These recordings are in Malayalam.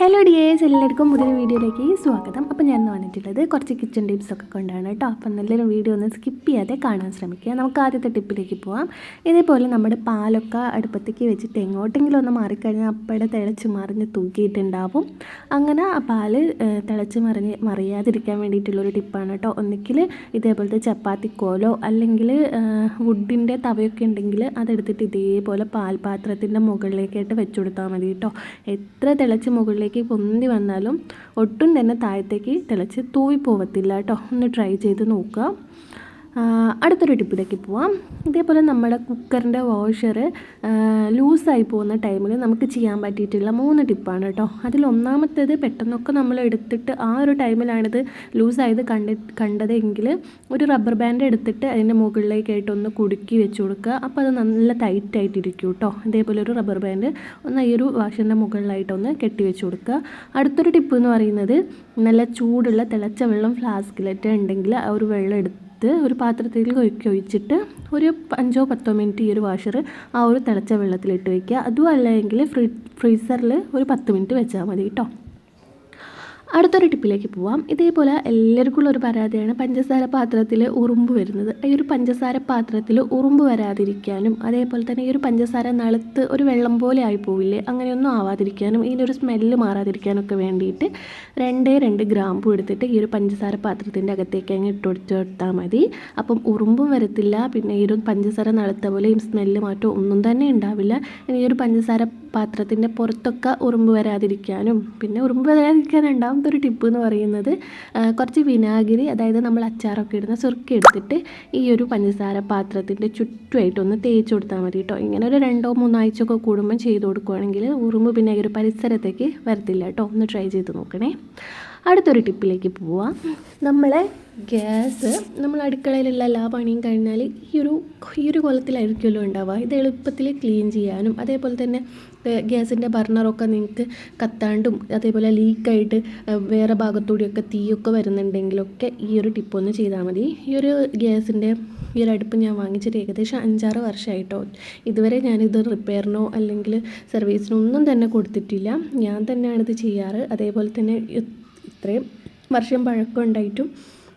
ഹലോ ഡിയേഴ്സ് എല്ലാവർക്കും പുതിയൊരു വീഡിയോയിലേക്ക് സ്വാഗതം. അപ്പോൾ ഞാൻ വന്നിട്ടുള്ളത് കുറച്ച് കിച്ചൺ ടിപ്സ് ഒക്കെ കൊണ്ടാണ് കേട്ടോ. അപ്പം നല്ലൊരു വീഡിയോ ഒന്ന് സ്കിപ്പ് ചെയ്യാതെ കാണാൻ ശ്രമിക്കുക. നമുക്ക് ആദ്യത്തെ ടിപ്പിലേക്ക് പോവാം. ഇതേപോലെ നമ്മുടെ പാലൊക്കെ അടുപ്പത്തേക്ക് വെച്ചിട്ട് എങ്ങോട്ടെങ്കിലും ഒന്ന് മാറിക്കഴിഞ്ഞാൽ അപ്പോഴെ തിളച്ച് മറിഞ്ഞ് തൂക്കിയിട്ടുണ്ടാവും. അങ്ങനെ ആ പാൽ തിളച്ച് മറിഞ്ഞ് മറിയാതിരിക്കാൻ വേണ്ടിയിട്ടുള്ളൊരു ടിപ്പാണ് കേട്ടോ. ഒന്നിക്കിൽ ഇതേപോലത്തെ ചപ്പാത്തിക്കോലോ അല്ലെങ്കിൽ വുഡിന്റെ തവയൊക്കെ ഉണ്ടെങ്കിൽ അതെടുത്തിട്ട് ഇതേപോലെ പാൽപാത്രത്തിന്റെ മുകളിലേക്കായിട്ട് വെച്ചു കൊടുത്താൽ മതി കേട്ടോ. എത്ര തിളച്ച് മുകളിലേക്ക് പൊന്തി വന്നാലും ഒട്ടും തന്നെ താഴത്തേക്ക് തിളച്ച് തൂവി പോവത്തില്ല കേട്ടോ. ഒന്ന് ട്രൈ ചെയ്ത് നോക്കുക. അടുത്തൊരു ടിപ്പിലേക്ക് പോവാം. ഇതേപോലെ നമ്മുടെ കുക്കറിന്റെ വാഷർ ലൂസായി പോകുന്ന ടൈമിൽ നമുക്ക് ചെയ്യാൻ പറ്റിയിട്ടുള്ള മൂന്ന് ടിപ്പാണ് കേട്ടോ. അതിൽ ഒന്നാമത്തേത് പെട്ടെന്നൊക്കെ നമ്മൾ എടുത്തിട്ട് ആ ഒരു ടൈമിലാണിത് ലൂസായത് കണ്ടി കണ്ടതെങ്കിൽ ഒരു റബ്ബർ ബാൻഡ് എടുത്തിട്ട് അതിന്റെ മുകളിലേക്കായിട്ട് ഒന്ന് കുടുക്കി വെച്ച് കൊടുക്കുക. അപ്പോൾ അത് നല്ല ടൈറ്റായിട്ടിരിക്കും കേട്ടോ. ഇതേപോലെ ഒരു റബ്ബർ ബാൻഡ് ഒന്ന് ഈ ഒരു വാഷറിന്റെ മുകളിലായിട്ടൊന്ന് കെട്ടി വെച്ച് കൊടുക്കുക. അടുത്തൊരു ടിപ്പ് എന്ന് പറയുന്നത് നല്ല ചൂടുള്ള തിളച്ച വെള്ളം ഫ്ലാസ്കിലിട്ട് ഉണ്ടെങ്കിൽ ആ ഒരു വെള്ളം എടുത്ത് ഒരു പാത്രത്തിലേക്ക് ഒഴുക്കി ഒഴിച്ചിട്ട് ഒരു അഞ്ചോ പത്തോ മിനിറ്റ് ഈ ഒരു വാഷർ ആ ഒരു തിളച്ച വെള്ളത്തിലിട്ട് വയ്ക്കുക അതും അല്ലെങ്കിൽ ഫ്രീ ഫ്രീസറിൽ ഒരു പത്ത് മിനിറ്റ് വെച്ചാൽ മതി കേട്ടോ അടുത്തൊരു ടിപ്പിലേക്ക് പോവാം. ഇതേപോലെ എല്ലാവർക്കും ഉള്ള ഒരു പരാതിയാണ് പഞ്ചസാര പാത്രത്തിൽ ഉറുമ്പ് വരുന്നത്. ഈ ഒരു പഞ്ചസാര പാത്രത്തിൽ ഉറുമ്പ് വരാതിരിക്കാനും അതേപോലെ തന്നെ ഈ ഒരു പഞ്ചസാര നളുത്ത് ഒരു വെള്ളം പോലെ ആയി പോവില്ലേ അങ്ങനെയൊന്നും ആവാതിരിക്കാനും ഇതിനൊരു സ്മെല്ല് മാറാതിരിക്കാനൊക്കെ വേണ്ടിയിട്ട് രണ്ടേ രണ്ട് ഗ്രാമ്പു എടുത്തിട്ട് ഈ ഒരു പഞ്ചസാര പാത്രത്തിന്റെ അകത്തേക്ക് അങ്ങ് ഇട്ട് കൊടുത്ത് കൊടുത്താൽ മതി. അപ്പം ഉറുമ്പും വരത്തില്ല പിന്നെ ഈ ഒരു പഞ്ചസാര നളുത്ത പോലെ ഈ സ്മെല്ല് മാറ്റം ഒന്നും തന്നെ ഉണ്ടാവില്ല. ഇനി ഈ ഒരു പഞ്ചസാര പാത്രത്തിന്റെ പുറത്തൊക്കെ ഉറുമ്പ് വരാതിരിക്കാനും പിന്നെ ഉറുമ്പ് വരാതിരിക്കാൻ രണ്ടാമത്തെ ഒരു ടിപ്പ് എന്ന് പറയുന്നത്. കുറച്ച് വിനാഗിരി അതായത് നമ്മൾ അച്ചാറൊക്കെ ഇടുന്ന സുറുക്കി എടുത്തിട്ട് ഈ ഒരു പഞ്ചസാര പാത്രത്തിന്റെ ചുറ്റുമായിട്ട് ഒന്ന് തേച്ച് കൊടുത്താൽ മതി കേട്ടോ. ഇങ്ങനെ ഒരു രണ്ടോ മൂന്നോ ആഴ്ചയൊക്കെ കൂടുമ്പം ചെയ്ത് കൊടുക്കുകയാണെങ്കിൽ ഉറുമ്പ് പിന്നെ ഒരു പരിസരത്തേക്ക് വരത്തില്ല കേട്ടോ. ഒന്ന് ട്രൈ ചെയ്ത് നോക്കണേ. അടുത്തൊരു ടിപ്പിലേക്ക് പോവാം. നമ്മളെ ഗ്യാസ് നമ്മൾ അടുക്കളയിലുള്ള എല്ലാ പണിയും കഴിഞ്ഞാൽ ഈ ഒരു ഈ ഒരു കൊലത്തിലായിരിക്കുമല്ലോ ഉണ്ടാവുക. ഇത് എളുപ്പത്തിൽ ക്ലീൻ ചെയ്യാനും അതേപോലെ തന്നെ ഗ്യാസിന്റെ ബർണറൊക്കെ നിങ്ങൾക്ക് കത്താണ്ടും അതേപോലെ ലീക്കായിട്ട് വേറെ ഭാഗത്തൂടെയൊക്കെ തീയൊക്കെ വരുന്നുണ്ടെങ്കിലൊക്കെ ഈ ഒരു ടിപ്പൊന്ന് ചെയ്താൽ മതി. ഈ ഒരു ഗ്യാസിന്റെ ഈ ഒരു അടുപ്പ് ഞാൻ വാങ്ങിച്ചിട്ട് ഏകദേശം അഞ്ചാറ് വർഷമായിട്ടോ ഇതുവരെ ഞാനിത് റിപ്പയറിനോ അല്ലെങ്കിൽ സർവീസിനോ ഒന്നും തന്നെ കൊടുത്തിട്ടില്ല. ഞാൻ തന്നെയാണിത് ചെയ്യാറ്. അതേപോലെ തന്നെ ഇത്രയും വർഷം പഴക്കം ഉണ്ടായിട്ടും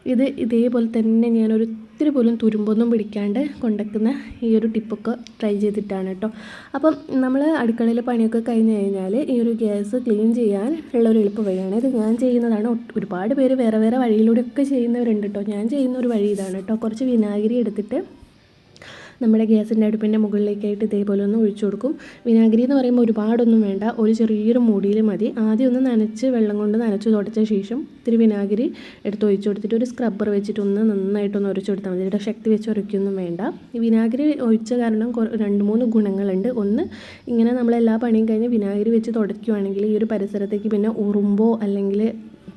ഇത് ഇതേപോലെ തന്നെ ഞാനൊരു ഒത്തിരി പോലും തുരുമ്പൊന്നും പിടിക്കാണ്ട് കൊണ്ടുവയ്ക്കുന്ന ഈ ഒരു ടിപ്പൊക്കെ ട്രൈ ചെയ്തിട്ടാണ് കേട്ടോ. അപ്പം നമ്മൾ അടുക്കളയിലെ പണിയൊക്കെ കഴിഞ്ഞ് കഴിഞ്ഞാൽ ഈ ഒരു ഗ്യാസ് ക്ലീൻ ചെയ്യാൻ ഉള്ള ഒരു എളുപ്പ വഴിയാണ്. ഇത് ഞാൻ ചെയ്യുന്നതാണ്. ഒരുപാട് പേര് വേറെ വേറെ വഴിയിലൂടെയൊക്കെ ചെയ്യുന്നവരുണ്ട് കേട്ടോ. ഞാൻ ചെയ്യുന്ന ഒരു വഴി ഇതാണ് കേട്ടോ. കുറച്ച് വിനാഗിരി എടുത്തിട്ട് നമ്മുടെ ഗ്യാസിന്റെ അടുപ്പിന്റെ മുകളിലേക്കായിട്ട് ഇതേപോലെ ഒന്ന് ഒഴിച്ചു കൊടുക്കും. വിനാഗിരി എന്ന് പറയുമ്പോൾ ഒരുപാടൊന്നും വേണ്ട ഒരു ചെറിയൊരു മൂടിയിൽ മതി. ആദ്യം ഒന്ന് നനച്ച് വെള്ളം കൊണ്ട് നനച്ച് തുടച്ച ശേഷം ഇത്തിരി വിനാഗിരി എടുത്ത് ഒഴിച്ചു കൊടുത്തിട്ട് ഒരു സ്ക്രബ്ബർ വെച്ചിട്ട് ഒന്ന് നന്നായിട്ടൊന്ന് ഉരച്ചു കൊടുത്താൽ മതി. ഇവിടെ ശക്തി വെച്ച് ഉരയ്ക്കൊന്നും വേണ്ട. ഈ വിനാഗിരി ഒഴിച്ച കാരണം രണ്ട് മൂന്ന് ഗുണങ്ങളുണ്ട്. ഒന്ന് ഇങ്ങനെ നമ്മളെല്ലാ പണിയും കഴിഞ്ഞ് വിനാഗിരി വെച്ച് തുടയ്ക്കുവാണെങ്കിൽ ഈ ഒരു പരിസരത്തേക്ക് പിന്നെ ഉറുമ്പോ അല്ലെങ്കിൽ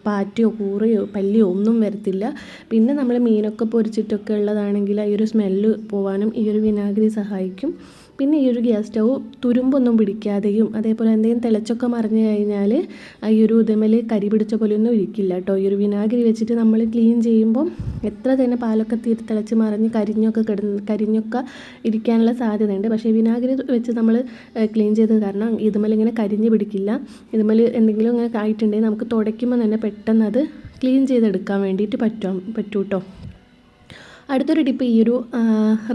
പാറ്റയോ കൂറയോ പല്ലിയോ ഒന്നും വരത്തില്ല. പിന്നെ നമ്മൾ മീനൊക്കെ പൊരിച്ചിട്ടൊക്കെ ഉള്ളതാണെങ്കിൽ ഈ ഒരു സ്മെല്ല് പോവാനും ഈ ഒരു വിനാഗിരി സഹായിക്കും. പിന്നെ ഈ ഒരു ഗ്യാസ് സ്റ്റൗ തുരുമ്പൊന്നും പിടിക്കാതെയും അതേപോലെ എന്തെങ്കിലും തിളച്ചൊക്കെ മറിഞ്ഞു കഴിഞ്ഞാൽ ഈ ഒരു ഉദമൽ കരി പിടിച്ച പോലെയൊന്നും ഇരിക്കില്ല കേട്ടോ. ഈ ഒരു വിനാഗിരി വെച്ചിട്ട് നമ്മൾ ക്ലീൻ ചെയ്യുമ്പം എത്ര തന്നെ പാലൊക്കെ തീരെ തിളച്ച് മറിഞ്ഞ് കരിഞ്ഞൊക്കെ കിടന്ന് കരിഞ്ഞൊക്കെ ഇരിക്കാനുള്ള സാധ്യതയുണ്ട്. പക്ഷേ വിനാഗിരി വെച്ച് നമ്മൾ ക്ലീൻ ചെയ്തത് കാരണം ഇതുമൽ ഇങ്ങനെ കരിഞ്ഞ് പിടിക്കില്ല. ഇതുമൽ എന്തെങ്കിലും ഇങ്ങനെ ആയിട്ടുണ്ടെങ്കിൽ നമുക്ക് തുടയ്ക്കുമ്പോൾ തന്നെ പെട്ടെന്ന് അത് ക്ലീൻ ചെയ്തെടുക്കാൻ വേണ്ടിയിട്ട് പറ്റും പറ്റൂ കേട്ടോ അടുത്തൊരു ടിപ്പ് ഈ ഒരു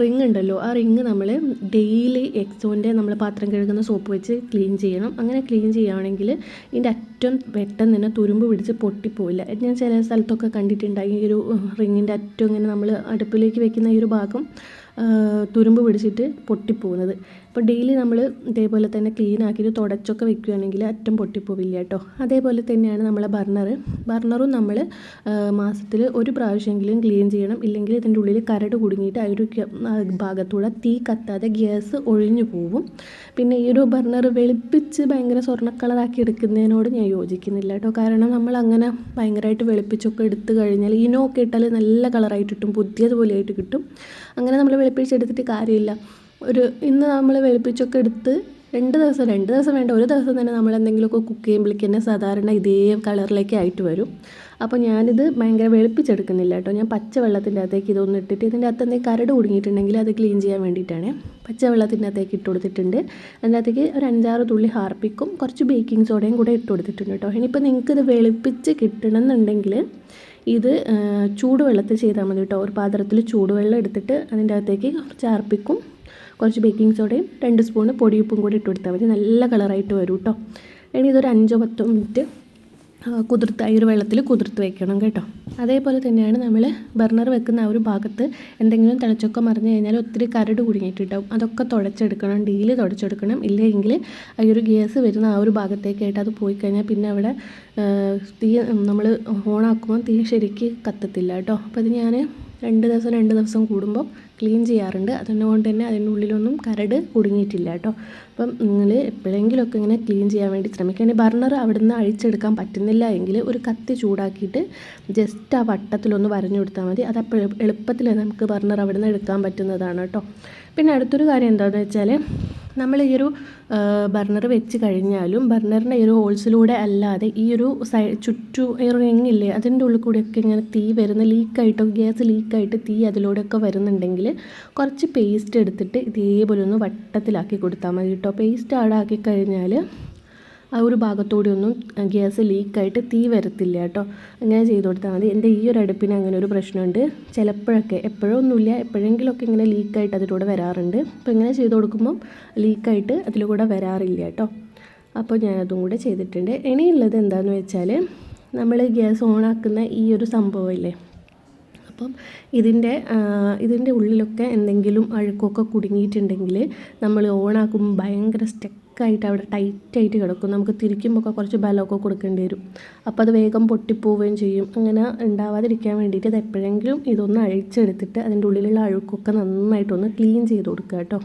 റിങ് ഉണ്ടല്ലോ. ആ റിങ് നമ്മൾ ഡെയിലി എക്സോന്റെ നമ്മൾ പാത്രം കഴുകുന്ന സോപ്പ് വെച്ച് ക്ലീൻ ചെയ്യണം. അങ്ങനെ ക്ലീൻ ചെയ്യുകയാണെങ്കിൽ ഇതിന്റെ അറ്റം പെട്ടെന്ന് തന്നെ തുരുമ്പ് പിടിച്ച് പൊട്ടിപ്പോയില്ല ഞാൻ ചില സ്ഥലത്തൊക്കെ കണ്ടിട്ടുണ്ടായി ഈ ഒരു റിങ്ങിന്റെ അറ്റം ഇങ്ങനെ നമ്മൾ അടുപ്പിലേക്ക് വെക്കുന്ന ഈ ഒരു ഭാഗം തുരുമ്പ് പിടിച്ചിട്ട് പൊട്ടിപ്പോകുന്നത്. അപ്പോൾ ഡെയിലി നമ്മൾ ഇതേപോലെ തന്നെ ക്ലീൻ ആക്കിയിട്ട് തുടച്ചൊക്കെ വെക്കുകയാണെങ്കിൽ അറ്റം പൊട്ടിപ്പോവില്ല കേട്ടോ അതേപോലെ തന്നെയാണ് നമ്മളെ ബർണർ ബർണറും നമ്മൾ മാസത്തിൽ ഒരു പ്രാവശ്യമെങ്കിലും ക്ലീൻ ചെയ്യണം. ഇല്ലെങ്കിൽ ഇതിന്റെ ഉള്ളിൽ കരട് കുടുങ്ങിയിട്ട് ആ ഒരു ഭാഗത്തൂടെ തീ കത്താതെ ഗ്യാസ് ഒഴിഞ്ഞു പോവും. പിന്നെ ഈ ഒരു ബർണർ വെളുപ്പിച്ച് ഭയങ്കര സ്വർണ കളറാക്കി എടുക്കുന്നതിനോട് ഞാൻ യോജിക്കുന്നില്ല കേട്ടോ കാരണം നമ്മൾ അങ്ങനെ ഭയങ്കരമായിട്ട് വെളുപ്പിച്ചൊക്കെ എടുത്തു കഴിഞ്ഞാൽ ഇനോ ഒക്കെ ഇട്ടാൽ നല്ല കളറായിട്ട് കിട്ടും. പുതിയതുപോലെ ആയിട്ട് കിട്ടും. അങ്ങനെ നമ്മൾ വെളുപ്പിച്ചെടുത്തിട്ട് കാര്യമില്ല. ഒരു ഇന്ന് നമ്മൾ വെളുപ്പിച്ചൊക്കെ എടുത്ത് രണ്ട് ദിവസം രണ്ട് ദിവസം വേണ്ട ഒരു ദിവസം തന്നെ നമ്മൾ എന്തെങ്കിലുമൊക്കെ കുക്ക് ചെയ്യുമ്പോഴേക്ക് തന്നെ സാധാരണ ഇതേ കളറിലേക്ക് ആയിട്ട് വരും. അപ്പോൾ ഞാനിത് ഭയങ്കര വെളുപ്പിച്ചെടുക്കുന്നില്ല കേട്ടോ. ഞാൻ പച്ച വെള്ളത്തിന്റെ അകത്തേക്ക് ഇതൊന്ന് ഇട്ടിട്ട് ഇതിന്റെ അകത്ത് എന്തെങ്കിലും കരട് കുടുങ്ങിയിട്ടുണ്ടെങ്കിൽ അത് ക്ലീൻ ചെയ്യാൻ വേണ്ടിയിട്ടാണ്. പച്ച വെള്ളത്തിന്റെ അകത്തേക്ക് ഇട്ട് കൊടുത്തിട്ടുണ്ട്. അതിന്റെ അകത്തേക്ക് ഒരു അഞ്ചാറ് തുള്ളി ഹാർപ്പിക്കും. കുറച്ച് ബേക്കിംഗ് സോഡയും കൂടെ ഇട്ട് കൊടുത്തിട്ടുണ്ട് കേട്ടോ. ഇനിയിപ്പോൾ നിങ്ങൾക്ക് ഇത് വെളുപ്പിച്ച് കിട്ടണമെന്നുണ്ടെങ്കിൽ ഇത് ചൂടുവെള്ളത്തിൽ ചെയ്താൽ മതി കേട്ടോ. ഒരു പാത്രത്തിൽ ചൂടുവെള്ളം എടുത്തിട്ട് അതിന്റെ അകത്തേക്ക് കുറച്ച് അർപ്പിക്കും കുറച്ച് ബേക്കിംഗ് സോഡയും രണ്ട് സ്പൂണ് പൊടിയുപ്പും കൂടി ഇട്ട് കൊടുത്താൽ മതി. നല്ല കളറായിട്ട് വരും കേട്ടോ. ഇനി ഇതൊരു അഞ്ചോ പത്തോ മിനിറ്റ് കുതിർത്ത് ഈ ഒരു വെള്ളത്തിൽ കുതിർത്ത് വെക്കണം കേട്ടോ. അതേപോലെ തന്നെയാണ് നമ്മൾ ബർണർ വെക്കുന്ന ആ ഒരു ഭാഗത്ത് എന്തെങ്കിലും തിളച്ചൊക്കെ മറിഞ്ഞു കഴിഞ്ഞാൽ ഒത്തിരി കരട് കുടുങ്ങിയിട്ടുണ്ടാവും. അതൊക്കെ തുടച്ചെടുക്കണം ഡീൽ തുടച്ചെടുക്കണം. ഇല്ലെങ്കിൽ ഈ ഒരു ഗ്യാസ് വരുന്ന ആ ഒരു ഭാഗത്തേക്കായിട്ട് അത് പോയി കഴിഞ്ഞാൽ പിന്നെ അവിടെ തീ നമ്മൾ ഓണാക്കുമ്പോൾ തീ ശരിക്ക് കത്തത്തില്ല കേട്ടോ. അപ്പോൾ ഇത് ഞാൻ രണ്ട് ദിവസം രണ്ട് ദിവസം കൂടുമ്പോൾ ക്ലീൻ ചെയ്യാറുണ്ട്. അതുകൊണ്ട് തന്നെ അതിന്റെ ഉള്ളിലൊന്നും കരട് കുടുങ്ങിയിട്ടില്ല കേട്ടോ. അപ്പം നിങ്ങൾ എപ്പോഴെങ്കിലുമൊക്കെ ഇങ്ങനെ ക്ലീൻ ചെയ്യാൻ വേണ്ടി ശ്രമിക്കുക ബർണർ അവിടെ നിന്ന് അഴിച്ചെടുക്കാൻ പറ്റുന്നില്ല എങ്കിൽ ഒരു കത്തി ചൂടാക്കിയിട്ട് ജസ്റ്റ് ആ വട്ടത്തിലൊന്ന് വരഞ്ഞു കൊടുത്താൽ മതി. അത് അപ്പോൾ എളുപ്പത്തിൽ നമുക്ക് ബർണർ അവിടെ നിന്ന് എടുക്കാൻ പറ്റുന്നതാണ് കേട്ടോ. പിന്നെ അടുത്തൊരു കാര്യം എന്താണെന്ന് വെച്ചാൽ നമ്മൾ ഈ ഒരു ബർണർ വെച്ച് കഴിഞ്ഞാലും ബർണറിന്റെ ഈ ഒരു ഹോൾസിലൂടെ അല്ലാതെ ഈ ഒരു സൈ ചുറ്റു റിങ്ങില്ലേ അതിന്റെ ഉള്ളിൽ കൂടെയൊക്കെ ഇങ്ങനെ തീ വരുന്ന ലീക്കായിട്ടോ ഗ്യാസ് ലീക്കായിട്ട് തീ അതിലൂടെയൊക്കെ വരുന്നുണ്ടെങ്കിൽ കുറച്ച് പേസ്റ്റ് എടുത്തിട്ട് ഇതേപോലെ ഒന്ന് വട്ടത്തിലാക്കി കൊടുത്താൽ മതി കേട്ടോ. പേസ്റ്റ് ആടാക്കി കഴിഞ്ഞാൽ ആ ഒരു ഭാഗത്തൂടെ ഒന്നും ഗ്യാസ് ലീക്കായിട്ട് തീ വരത്തില്ല കേട്ടോ. അങ്ങനെ ചെയ്ത് കൊടുത്താൽ മതി. എന്റെ ഈ ഒരു അടുപ്പിന് അങ്ങനെ ഒരു പ്രശ്നമുണ്ട്. ചിലപ്പോഴൊക്കെ എപ്പോഴൊന്നുമില്ല എപ്പോഴെങ്കിലുമൊക്കെ ഇങ്ങനെ ലീക്കായിട്ട് അതിലൂടെ വരാറുണ്ട്. അപ്പോൾ ഇങ്ങനെ ചെയ്ത് കൊടുക്കുമ്പം ലീക്കായിട്ട് അതിലൂടെ വരാറില്ല കേട്ടോ. അപ്പോൾ ഞാനതും കൂടെ ചെയ്തിട്ടുണ്ട്. ഇനിയുള്ളത് എന്താണെന്ന് വെച്ചാൽ നമ്മൾ ഗ്യാസ് ഓണാക്കുന്ന ഈ ഒരു സംഭവമില്ലേ അപ്പം ഇതിന്റെ ഇതിന്റെ ഉള്ളിലൊക്കെ എന്തെങ്കിലും അഴുക്കൊക്കെ കുടുങ്ങിയിട്ടുണ്ടെങ്കിൽ നമ്മൾ ഓണാക്കുമ്പോൾ ഭയങ്കര സ്റ്റക്കായിട്ട് അവിടെ ടൈറ്റായിട്ട് കിടക്കും. നമുക്ക് തിരിക്കുമ്പോൾ കുറച്ച് ബലമൊക്കെ കൊടുക്കേണ്ടി വരും. അപ്പോൾ അത് വേഗം പൊട്ടിപ്പോവുകയും ചെയ്യും. അങ്ങനെ ഉണ്ടാവാതിരിക്കാൻ വേണ്ടിയിട്ട് ഇത് എപ്പോഴെങ്കിലും ഇതൊന്ന് അഴിച്ചെടുത്തിട്ട് അതിന്റെ ഉള്ളിലുള്ള അഴുക്കൊക്കെ നന്നായിട്ടൊന്ന് ക്ലീൻ ചെയ്ത് കൊടുക്കുക കേട്ടോ.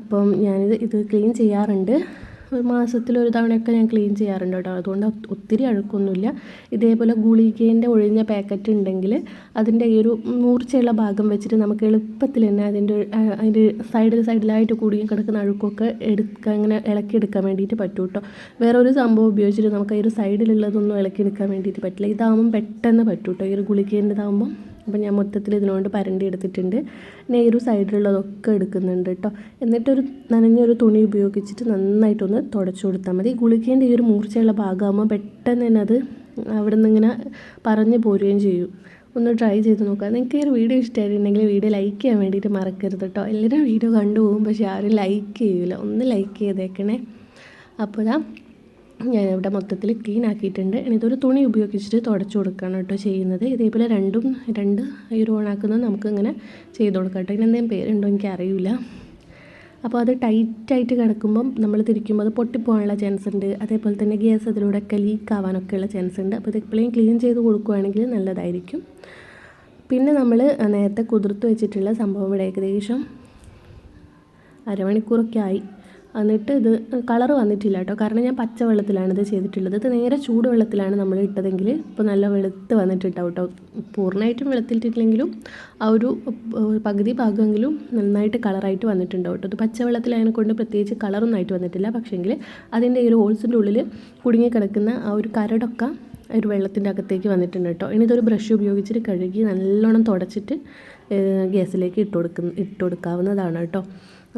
അപ്പം ഞാനിത് ഇത് ക്ലീൻ ചെയ്യാറുണ്ട്. ഒരു തവണയൊക്കെ ഞാൻ ക്ലീൻ ചെയ്യാറുണ്ട് കേട്ടോ. അതുകൊണ്ട് ഒത്തിരി അഴുക്കൊന്നുമില്ല. ഇതേപോലെ ഗുളികേന്റെ ഒഴിഞ്ഞ പാക്കറ്റ് ഉണ്ടെങ്കിൽ അതിന്റെ ഈ ഒരു മൂർച്ചയുള്ള ഭാഗം വെച്ചിട്ട് നമുക്ക് എളുപ്പത്തിൽ തന്നെ അതിന്റെ അതിന്റെ സൈഡിൽ സൈഡിലായിട്ട് കുടുങ്ങി കിടക്കുന്ന അഴുക്കൊക്കെ എടുക്കാൻ ഇങ്ങനെ ഇളക്കിയെടുക്കാൻ വേണ്ടിയിട്ട് പറ്റും കേട്ടോ. വേറെ ഒരു സംഭവം ഉപയോഗിച്ചിട്ട് നമുക്ക് ഈ ഒരു സൈഡിലുള്ളതൊന്നും ഇളക്കിയെടുക്കാൻ വേണ്ടിയിട്ട് പറ്റില്ല. ഇതാകുമ്പം പെട്ടെന്ന് പറ്റും കേട്ടോ ഈ ഒരു ഗുളികേന്റെതാകുമ്പം അപ്പോൾ ഞാൻ മൊത്തത്തിൽ ഇതിനോണ്ട് പരണ്ടി എടുത്തിട്ടുണ്ട്. നെയ്റു സൈഡിലുള്ളതൊക്കെ എടുക്കുന്നുണ്ട് കേട്ടോ എന്നിട്ടൊരു നനഞ്ഞൊരു തുണി ഉപയോഗിച്ചിട്ട് നന്നായിട്ടൊന്ന് തുടച്ചു കൊടുത്താൽ മതി. ഗുളികേന്റെ ഈ ഒരു മൂർച്ചയുള്ള ഭാഗമാകുമ്പോൾ പെട്ടെന്ന് തന്നെ അത് അവിടെ നിന്ന് ഇങ്ങനെ പറഞ്ഞു പോരുകയും ചെയ്യും. ഒന്ന് ട്രൈ ചെയ്ത് നോക്കാം നിങ്ങൾക്ക് ഈ ഒരു വീഡിയോ ഇഷ്ടമായിട്ടുണ്ടെങ്കിൽ വീഡിയോ ലൈക്ക് ചെയ്യാൻ വേണ്ടിയിട്ട് മറക്കരുത് കേട്ടോ എല്ലാവരും വീഡിയോ കണ്ടു പോകും. പക്ഷേ ആരും ലൈക്ക് ചെയ്യില്ല ഒന്ന് ലൈക്ക് ചെയ്തേക്കണേ. അപ്പോൾ ഇതാ ഞാനിവിടെ മൊത്തത്തിൽ ക്ലീൻ ആക്കിയിട്ടുണ്ട്. ഇതൊരു തുണി ഉപയോഗിച്ചിട്ട് തുടച്ചു കൊടുക്കുകയാണ് കേട്ടോ ചെയ്യുന്നത്. ഇതേപോലെ രണ്ടും രണ്ട് ഈ ഓണാക്കുന്നത് നമുക്ക് ഇങ്ങനെ ചെയ്ത് കൊടുക്കാം കേട്ടോ. ഇതിനെന്തെങ്കിലും പേരുണ്ടോ എനിക്ക് അറിയില്ല. അപ്പോൾ അത് ടൈറ്റായിട്ട് കിടക്കുമ്പം നമ്മൾ തിരിക്കുമ്പോൾ അത് പൊട്ടിപ്പോകാനുള്ള ചാൻസ് ഉണ്ട്. അതേപോലെ തന്നെ ഗ്യാസ് അതിലൂടെയൊക്കെ ലീക്ക് ആവാനൊക്കെയുള്ള ചാൻസ് ഉണ്ട്. അപ്പോൾ ഇത് എപ്പോഴും ക്ലീൻ ചെയ്ത് കൊടുക്കുകയാണെങ്കിൽ നല്ലതായിരിക്കും. പിന്നെ നമ്മൾ നേരത്തെ കുതിർത്ത് വെച്ചിട്ടുള്ള സംഭവം ഇവിടെ ഏകദേശം അരമണിക്കൂറൊക്കെ ആയി. എന്നിട്ട് ഇത് കളർ വന്നിട്ടില്ല കേട്ടോ. കാരണം ഞാൻ പച്ച വെള്ളത്തിലാണ് ഇത് ചെയ്തിട്ടുള്ളത്. ഇത് നേരെ ചൂടുവെള്ളത്തിലാണ് നമ്മൾ ഇട്ടതെങ്കിൽ ഇപ്പോൾ നല്ല വെളുത്ത് വന്നിട്ടുണ്ടാവും കേട്ടോ. പൂർണമായിട്ടും വെളുത്തിട്ടില്ലെങ്കിലും ആ ഒരു പകുതി ഭാഗമെങ്കിലും നന്നായിട്ട് കളറായിട്ട് വന്നിട്ടുണ്ടാവും കേട്ടോ. ഇത് പച്ചവെള്ളത്തിലായതിനെ കൊണ്ട് പ്രത്യേകിച്ച് കളറൊന്നും ആയിട്ട് വന്നിട്ടില്ല. പക്ഷേങ്കിൽ അതിന്റെ ഈ ഒരു ഹോൾസിന്റെ ഉള്ളിൽ കുടുങ്ങിക്കിടക്കുന്ന ആ ഒരു കരടൊക്കെ ഒരു വെള്ളത്തിന്റെ അകത്തേക്ക് വന്നിട്ടുണ്ട് കേട്ടോ. ഇനി ഇതൊരു ബ്രഷ് ഉപയോഗിച്ചിട്ട് കഴുകി നല്ലോണം തുടച്ചിട്ട് ഗ്യാസിലേക്ക് ഇട്ട് കൊടുക്കുന്ന ഇട്ട് കൊടുക്കാവുന്നതാണ് കേട്ടോ.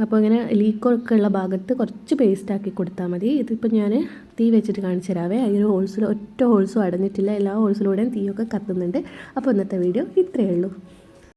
അപ്പോൾ ഇങ്ങനെ ലീക്കൊക്കെ ഉള്ള ഭാഗത്ത് കുറച്ച് പേസ്റ്റ് ആക്കി കൊടുത്താൽ മതി. ഇതിപ്പോൾ ഞാൻ തീ വെച്ചിട്ട് കാണിച്ചു തരാവേ. അതിന് ഹോൾസിൽ ഒറ്റ ഹോൾസും അടഞ്ഞിട്ടില്ല. എല്ലാ ഹോൾസിലൂടെയും തീയൊക്കെ കത്തുന്നുണ്ട്. അപ്പോൾ ഇന്നത്തെ വീഡിയോ ഇത്രയേ ഉള്ളൂ.